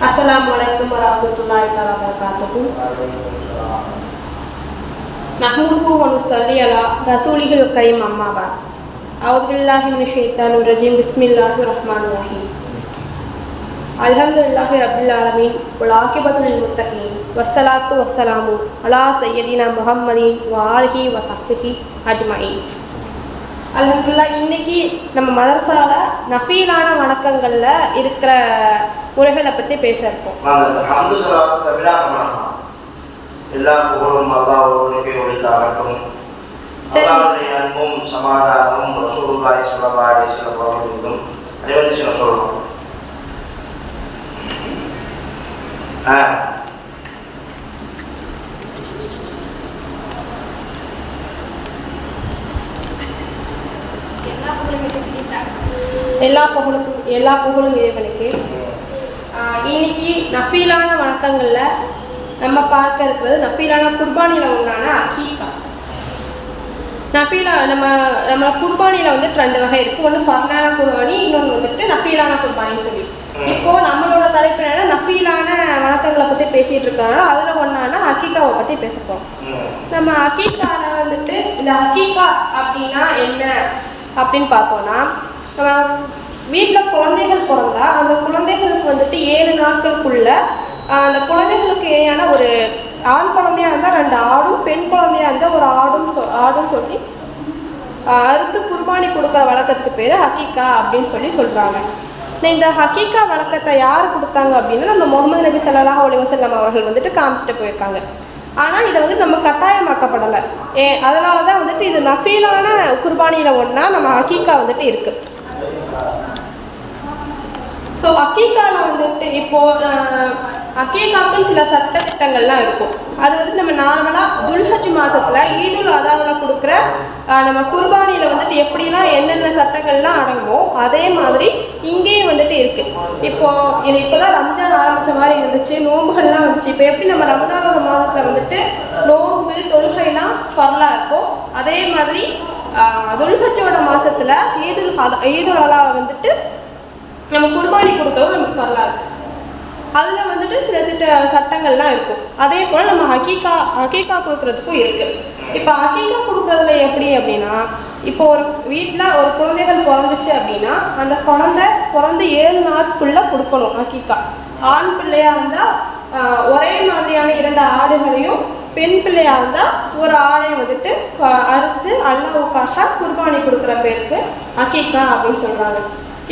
Assalamualaikum warahmatullahi வரஹ்மத்துல்லாஹி தஆலா வபரகாத்துஹு நஹ்முதுஹு வ அலா ரசூலிஹில் கரீம் அம்மா பாத் அவுது பில்லாஹி ரஜீம் பிஸ்மில்லாஹி ரஹ்மான் ரஹீம் அல்ஹம்துலில்லாஹி ரப்பில் ஆலமீன் உல் ஆகிபதுல் லில் முத்தகீன் வஸ்ஸலாத்து வஸ்ஸலாமு அலா சய்யதினா முஹம்மதின் வ ஆலிஹி அஜ்மயின் அல்ஹம்துலில்லா இன்னைக்கு நம்ம மதரசால நஃபீலான வணக்கங்கள்ல இருக்கிற முறைகளை பத்தி பேச இருக்கோம். எல்லா புகழும் அல்லாஹ் ஒருவனுக்கே அன்பும் சமாதானமும் ரசூலுல்லாஹி ஸல்லல்லாஹு அலைஹி வஸல்லம் அவர்களுக்கும் அனைவரும் சில சொல்லணும் ஆ எல்லா புகழுக்கும் எல்லா புகழும் இறைவனுக்கு இன்னைக்கு நஃபீலான வணக்கங்களில் நம்ம பார்க்க இருக்கிறது நஃபீலான குர்பானியில் ஒன்றான அகீகா நஃபீலா நம்ம நம்ம குர்பானியில் வந்துட்டு ரெண்டு வகை இருக்குது ஒன்று ஃபர்னான குர்பானி இன்னொன்று வந்துட்டு நஃபீலான குர்பானின்னு சொல்லி. இப்போது நம்மளோட தலைப்பு என்னென்னா நஃபீலான வணக்கங்களை பற்றி பேசிகிட்டு இருக்கிறனால அதில் ஒன்றான அக்கீகாவை பற்றி பேச போகிறோம் நம்ம அக்கீக்கால வந்துட்டு இந்த அக்கீக்கா அப்படின்னா என்ன அப்படின்னு பார்த்தோன்னா நம்ம வீட்டில் குழந்தைகள் பிறந்தா அந்த குழந்தைகளுக்கு வந்துட்டு ஏழு நாட்களுக்குள்ள அந்த குழந்தைகளுக்கு இணையான ஒரு ஆண் குழந்தையா இருந்தால் ரெண்டு ஆடும் பெண் குழந்தையா இருந்தால் ஒரு ஆடும் சொ ஆடும் சொல்லி அறுத்து குர்பானி கொடுக்குற வழக்கத்துக்கு பேர் ஹக்கீக்கா அப்படின்னு சொல்லி சொல்கிறாங்க இந்த ஹக்கீக்கா வழக்கத்தை யார் கொடுத்தாங்க அப்படின்னா நம்ம முகமது நபி ஸல்லல்லாஹு அலைஹி வஸல்லம் அவர்கள் வந்துட்டு காமிச்சிட்டு போயிருக்காங்க. ஆனால் இதை வந்து நம்ம கட்டாயமாக்கப்படலை. ஏ அதனால தான் வந்துட்டு இது நஃபீலான குர்பானியில் ஒன்றா நம்ம ஹக்கீக்கா வந்துட்டு இருக்குது ஸோ அக்கீக்காவில் வந்துட்டு இப்போது அக்கீக்காக்குன்னு சில சட்ட திட்டங்கள்லாம் இருக்கும். அது வந்து நம்ம நார்மலாக துல்ஹஜ் மாதத்தில் ஈதுல் அதாவில் கொடுக்குற நம்ம குர்பானியில் வந்துட்டு எப்படிலாம் என்னென்ன சட்டங்கள்லாம் அடங்குமோ அதே மாதிரி இங்கேயும் வந்துட்டு இருக்குது இப்போது இது இப்போ தான் ரம்ஜான் ஆரம்பித்த மாதிரி இருந்துச்சு. நோன்புகள்லாம் வந்துச்சு. இப்போ எப்படி நம்ம ரம்ஜானோட மாதத்தில் வந்துட்டு நோன்பு தொழுகைலாம் பரலாக இருக்கும் அதே மாதிரி துல்ஹஜோட துல்ஹஜ்ஜோட மாதத்தில் ஈதுல் ஹதா ஈதுல் அலா வந்துட்டு நம்ம குர்பானி கொடுக்கவும் நமக்கு வரலாறு அதில் வந்துட்டு சில சிட்ட சட்டங்கள்லாம் இருக்கும் அதே போல் நம்ம ஹக்கீக்கா ஹக்கீக்கா கொடுக்குறதுக்கும் இருக்குது இப்போ ஹக்கீக்கா கொடுக்குறதுல எப்படி அப்படின்னா இப்போ ஒரு வீட்டில் ஒரு குழந்தைகள் பிறந்துச்சு அப்படின்னா அந்த குழந்தை பிறந்து ஏழு நாட்குள்ளே கொடுக்கணும் ஹக்கீக்கா ஆண் பிள்ளையாக இருந்தால் ஒரே மாதிரியான இரண்டு ஆடுகளையும் பெண் பிள்ளையாக இருந்தால் ஒரு ஆடை வந்துட்டு அறுத்து அல்லாவுக்காக குர்பானி கொடுக்குற பேருக்கு ஹக்கீக்கா அப்படின்னு சொல்கிறாங்க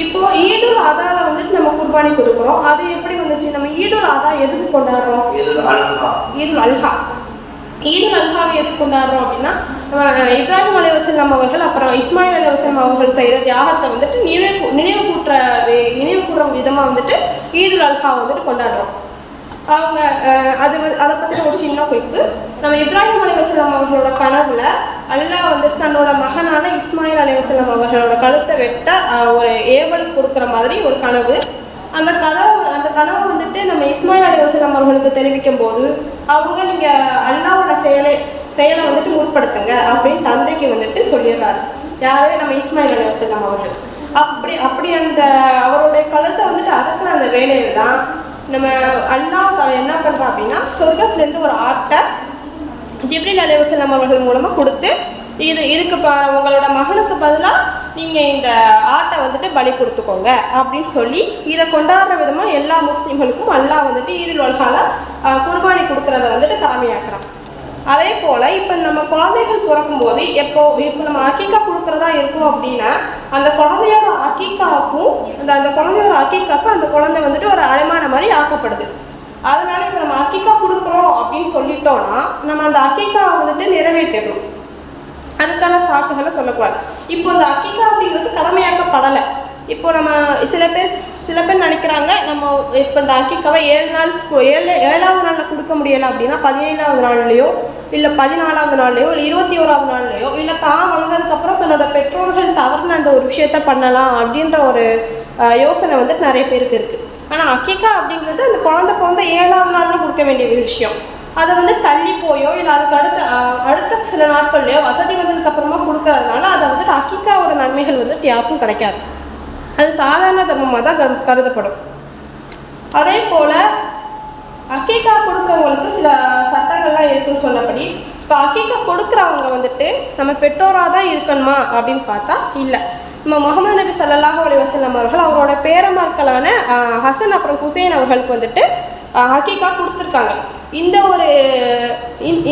இப்போ ஈதுல் அதால வந்துட்டு நம்ம குர்பானி கொடுக்குறோம். அது எப்படி வந்துச்சு? நம்ம ஈதுல் அதா எதுக்கு கொண்டாடுறோம்? ஈதுல் அல்ஹா. ஈதுல் அல்ஹாவை எதுக்கு கொண்டாடுறோம் அப்படின்னா இப்ராஹிம் அலைவசல்லாம் அவர்கள் அப்புறம் இஸ்மாயில் அலைவசல்லாம் அவர்கள் செய்த தியாகத்தை வந்துட்டு நினைவு நினைவு கூட்டுற நினைவு கூறுற விதமாக வந்துட்டு ஈதுல் அல்ஹா வந்துட்டு கொண்டாடுறோம். அவங்க அது வந்து அதை பற்றின ஒரு சின்ன குறிப்பு. நம்ம இப்ராஹிம் அலைவசலம் அவர்களோட கனவுல அல்லாஹ் வந்துட்டு தன்னோட மகனான இஸ்மாயில் அலைவசலம் அவர்களோட கழுத்தை வெட்ட ஒரு ஏவல் கொடுக்குற மாதிரி ஒரு கனவு. அந்த கனவு அந்த கனவு வந்துட்டு நம்ம இஸ்மாயில் அலைவசலம் அவர்களுக்கு தெரிவிக்கும் போது அவங்க நீங்கள் அல்லாவோட செயலை செயலை வந்துட்டு முற்படுத்துங்க அப்படின்னு தந்தைக்கு வந்துட்டு சொல்லிடுறாரு. யாரு? நம்ம இஸ்மாயில் அலைவசலம் அவர்கள். அப்படி அப்படி அந்த அவருடைய கழுத்தை வந்துட்டு அறுக்கிற அந்த வேலையில தான் நம்ம அல்லாஹ் தஆலா என்ன பண்ணுறோம் அப்படின்னா சொர்க்கத்துலேருந்து ஒரு ஆட்டை ஜிப்ரில் அலைவசல்லம் அவர்கள் மூலமாக கொடுத்து இது இதுக்கு ப உங்களோட மகனுக்கு பதிலாக நீங்கள் இந்த ஆட்டை வந்துட்டு பலி கொடுத்துக்கோங்க அப்படின்னு சொல்லி இதை கொண்டாடுற விதமாக எல்லா முஸ்லீம்களுக்கும் அல்லாஹ் வந்துட்டு ஈதில் வல்ஹால குர்பானி கொடுக்குறத வந்துட்டு கடமையாக்குறான். அதே போல் இப்போ இந்த குழந்தைகள் பிறக்கும் போது எப்போ இப்போ நம்ம அக்கீக்கா கொடுக்குறதா இருக்கும் அப்படின்னா அந்த குழந்தையோட அக்கீக்காவுக்கும் அந்த அந்த குழந்தையோட அக்கீக்காவுக்கும் அந்த குழந்தை வந்துட்டு ஒரு அலைமான மாதிரி ஆக்கப்படுது. அதனால இப்போ நம்ம அக்கீக்கா கொடுக்குறோம் அப்படின்னு சொல்லிட்டோம்னா நம்ம அந்த அக்கீக்காவை வந்துட்டு நிறைவேற்றணும் அதுக்கான சாக்குகளை சொல்லக்கூடாது. இப்போ இந்த அக்கீக்கா அப்படிங்கிறது கடமையாக்கப்படலை. இப்போ நம்ம சில பேர் சில பேர் நினைக்கிறாங்க நம்ம இப்போ இந்த அக்கிக்காவை ஏழு நாள் ஏழு ஏழாவது நாளில் கொடுக்க முடியலை அப்படின்னா பதினேழாவது நாள்லையோ இல்லை பதினாலாவது நாள்லையோ இல்லை இருபத்தி ஓராவது நாள்லையோ இல்லை தான் வளர்ந்ததுக்கப்புறம் தன்னோட பெற்றோர்கள் தவறுன அந்த ஒரு விஷயத்த பண்ணலாம் அப்படின்ற ஒரு யோசனை வந்துட்டு நிறைய பேருக்கு இருக்குது ஆனால் அக்கிக்கா அப்படிங்கிறது அந்த குழந்த பிறந்த ஏழாவது நாளில் கொடுக்க வேண்டிய ஒரு விஷயம். அதை வந்து தள்ளி போயோ இல்லை அதுக்கு அடுத்த அடுத்த சில நாட்கள்லையோ வசதி வந்ததுக்கு அப்புறமா கொடுக்கறதுனால அதை வந்துட்டு அக்கிக்காவோட நன்மைகள் வந்துட்டு யாருக்கும் கிடைக்காது. அது சாதாரண தர்மமாக தான் கருதப்படும். அதே போல் அக்கீக்கா கொடுக்குறவங்களுக்கு சில சட்டங்கள்லாம் இருக்குன்னு சொன்னபடி இப்போ அக்கீக்கா கொடுக்குறவங்க வந்துட்டு நம்ம பெற்றோராக தான் இருக்கணுமா அப்படின்னு பார்த்தா இல்லை. நம்ம முகமது நபி சல்லாஹ் அலி வசல்லம் அவர்கள் அவரோட பேரமார்களான ஹசன் அப்புறம் ஹுசைன் அவர்களுக்கு வந்துட்டு ஆஹ், ஹக்கீக்கா கொடுத்துருக்காங்க. இந்த ஒரு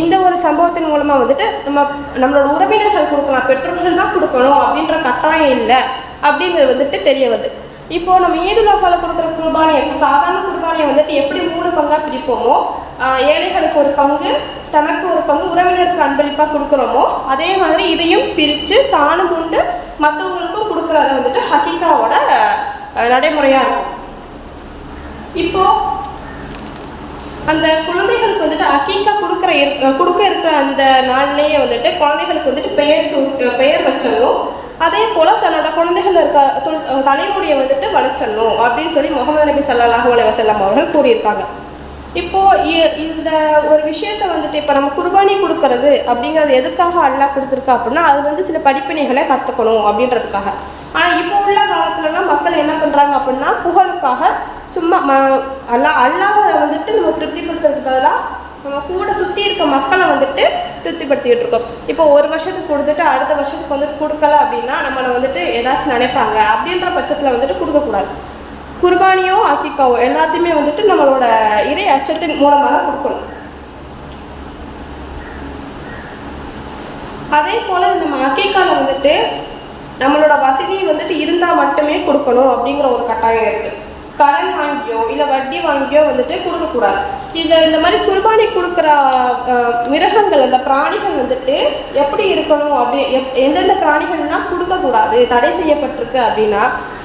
இந்த ஒரு சம்பவத்தின் மூலமாக வந்துட்டு நம்ம நம்மளோட உறவினர்கள் கொடுக்கலாம் பெற்றோர்கள் தான் கொடுக்கணும் அப்படின்ற கட்டாயம் இல்லை அப்படிங்கிறது வந்துட்டு தெரிய வருது. இப்போ நம்ம ஈதுலோகால கொடுக்குற குர்பானியை சாதாரண குர்பானியை வந்துட்டு எப்படி மூணு பங்காக பிரிப்போமோ ஏழைகளுக்கு ஒரு பங்கு தனக்கு ஒரு பங்கு உறவினருக்கு அன்பளிப்பாக கொடுக்குறோமோ அதே மாதிரி இதையும் பிரித்து தானும் உண்டு மற்றவங்களுக்கும் கொடுக்குறத வந்துட்டு ஹக்கிகாவோட நடைமுறையாக இருக்கும். இப்போ அந்த குழந்தைகளுக்கு வந்துட்டு அக்கீக்கா கொடுக்குற இருக்க கொடுக்க இருக்கிற அந்த நாள்லேயே வந்துட்டு குழந்தைகளுக்கு வந்துட்டு பெயர் சூ பெயர் வச்சிடணும். அதே போல் தன்னோட குழந்தைகள் இருக்க தலைமுடியை வந்துட்டு வளைச்சிடணும் அப்படின்னு சொல்லி முகமது நபி சல்லாஹூ அலைஹி வஸல்லம் அவர்கள் கூறியிருப்பாங்க இப்போ இ- இந்த ஒரு விஷயத்த வந்துட்டு இப்போ நம்ம குர்பானி கொடுக்கறது அப்படிங்கிறது எதுக்காக அல்லாஹ் கொடுத்துருக்கா அப்படின்னா அது வந்து சில படிப்பினைகளை கற்றுக்கணும் அப்படின்றதுக்காக. ஆனால் இப்போ உள்ள காலத்துலலாம் மக்கள் என்ன பண்ணுறாங்க அப்படின்னா புகழுக்காக சும்மா ம அல்லா அல்லாவை வந்துட்டு நம்ம திருப்திப்படுத்துறதுக்கு பதிலாக நம்ம கூட சுற்றி இருக்க மக்களை வந்துட்டு திருப்திப்படுத்திக்கிட்டு இருக்கோம் இப்போ ஒரு வருஷத்துக்கு கொடுத்துட்டு அடுத்த வருஷத்துக்கு வந்துட்டு கொடுக்கல அப்படின்னா நம்மளை வந்துட்டு ஏதாச்சும் நினைப்பாங்க. அப்படின்ற பட்சத்தில் வந்துட்டு கொடுக்கக்கூடாது. குர்பானியோ அக்கிக்காவோ எல்லாத்தையுமே வந்துட்டு நம்மளோட இறை அச்சத்தின் மூலமாக தான் கொடுக்கணும். அதே போல் நம்ம அக்கிக்காவில் வந்துட்டு நம்மளோட வசதி வந்துட்டு இருந்தால் மட்டுமே கொடுக்கணும் அப்படிங்கிற ஒரு கட்டாயம் இருக்குது கடன் வாங்கியோ இல்லை வட்டி வாங்கியோ வந்துட்டு கொடுக்கக்கூடாது. இதை இந்த மாதிரி குர்பானி கொடுக்குற மிருகங்கள் அந்த பிராணிகள் வந்துட்டு எப்படி இருக்கணும்? அப்படி எப் எந்தெந்த பிராணிகள்னால் கொடுக்கக்கூடாது தடை செய்யப்பட்டிருக்கு அப்படின்னா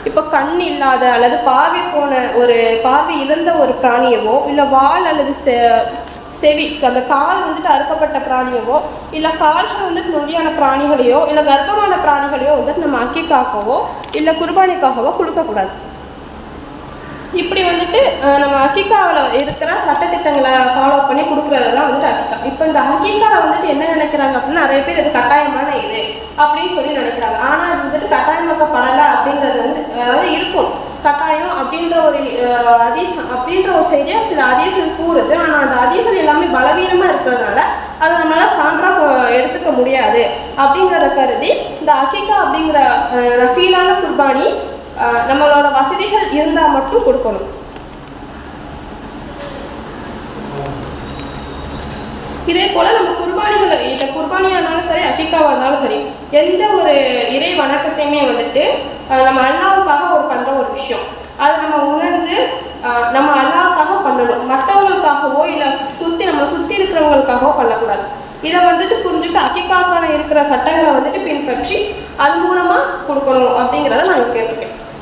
இப்போ கண் இல்லாத அல்லது பார்வை போன ஒரு பார்வை இழந்த ஒரு பிராணியவோ இல்லை வால் அல்லது செ செவி அந்த கால் வந்துட்டு அறுக்கப்பட்ட பிராணியவோ இல்லை கால்கள் வந்துட்டு நொடியான பிராணிகளையோ இல்லை கர்ப்பமான பிராணிகளையோ வந்துட்டு நம்ம அக்கிக்காகவோ இல்லை குர்பானிக்காகவோ கொடுக்கக்கூடாது. இப்படி வந்துட்டு நம்ம அக்கிக்காவில் இருக்கிற சட்டத்திட்டங்களை ஃபாலோ பண்ணி கொடுக்குறது தான் வந்துட்டு அக்கிக்கா இப்போ இந்த அக்கிக்காவில் வந்துட்டு என்ன நினைக்கிறாங்க அப்படின்னா நிறைய பேர் இது கட்டாயமான இது அப்படின்னு சொல்லி நினைக்கிறாங்க. ஆனால் அது வந்துட்டு கட்டாயமாக்கப்படலை அப்படிங்கிறது வந்து அதாவது இருக்கும். கட்டாயம் அப்படின்ற ஒரு அதீசம் அப்படின்ற ஒரு செய்தியாக சில அதீசல் கூறுது. ஆனால் அந்த அதீசல் எல்லாமே பலவீனமாக இருக்கிறதுனால அதை நம்மளால் சான்றாக எடுத்துக்க முடியாது அப்படிங்கிறத கருதி இந்த அக்கிகா அப்படிங்கிற ரஃபீலான குர்பானி நம்மளோட வசதிகள் இருந்தால் மட்டும் கொடுக்கணும். இதே போல் நம்ம குர்பானிகளை இல்லை குர்பானியாக இருந்தாலும் சரி அக்கிக்காவாக இருந்தாலும் சரி எந்த ஒரு இறை வணக்கத்தையுமே வந்துட்டு நம்ம அல்லாவுக்காக ஒரு பண்ணுற ஒரு விஷயம். அதை நம்ம உணர்ந்து நம்ம அல்லாவுக்காக பண்ணணும். மற்றவங்களுக்காகவோ இல்லை சுற்றி நம்மளை சுற்றி இருக்கிறவங்களுக்காகவோ பண்ணக்கூடாது. இதை வந்துட்டு புரிஞ்சுட்டு அக்கிக்காக்கான இருக்கிற சட்டங்களை வந்துட்டு பின்பற்றி அது மூலமாக கொடுக்கணும் அப்படிங்கிறத நான் கேட்டிருக்கேன்.